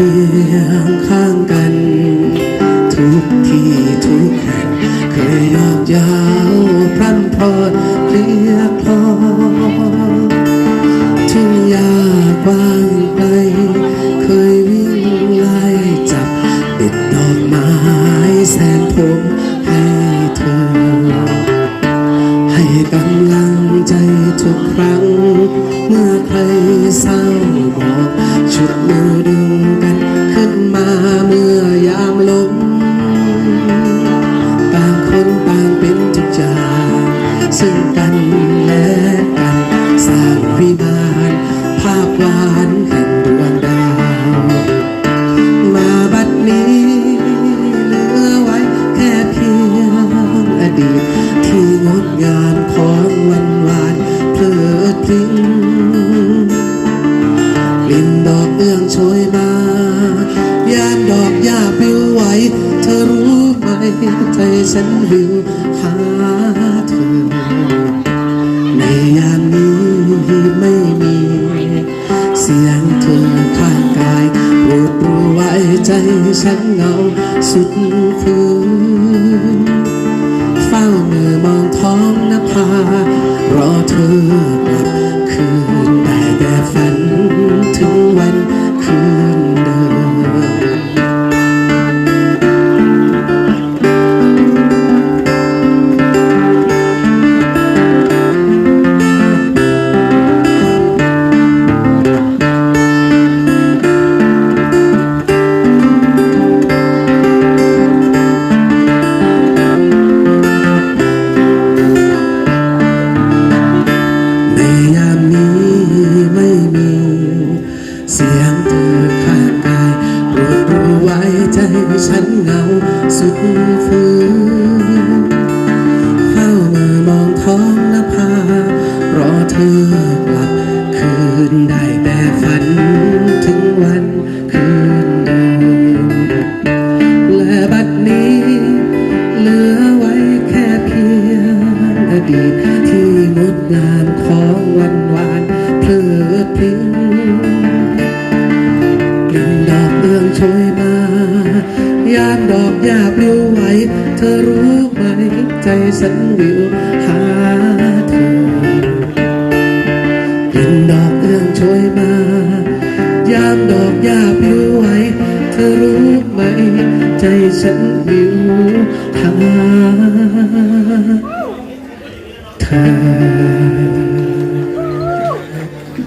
องข้างกัน ทุกที่ทุกแห่งเคยยอกยาวพร่ำพรอเพลียคลอทุ่งหญ้ากว้างไกลเคยวิ่งไล่จับติดดอกไม้แสนผมให้เธอ ให้กำลังใจทุกครั้ง เมื่อใครเศร้า ที่งดงามของวันวานเพลิดเพลินกลิ่นดอกเอื้องโชยมายามดอกหญ้าปิวไหว เธอรู้ไหมใจฉันวิวหาเธอ ในยามนี้ไม่มี เสียงเธอข้างกายโปรดรู้ไว้ใจฉันเหงาสุดคืนเฝ้ามื อมองท้องนภา เสียงเธอข้างกายโปรดรู้ไว้ใจฉันเหงาสุดฝืนเฝ้ามือมองท้องนภารอเธอกลับคืนได้แต่ฝันถึงวันคืนเดิมและบัดนี้เหลือไว้แค่เพียงอดีตที่งดงามของวันวานเพลิดเพลิน อกเดือยมายามดอกหญ้าปลิวไหว เธอรู้ไหมใจฉันวิวหาเธอกลิ่นดอกเอื้องโชยมายามดอกหญ้าปลิวไหว เธอรู้ไหมใจฉันวิวหา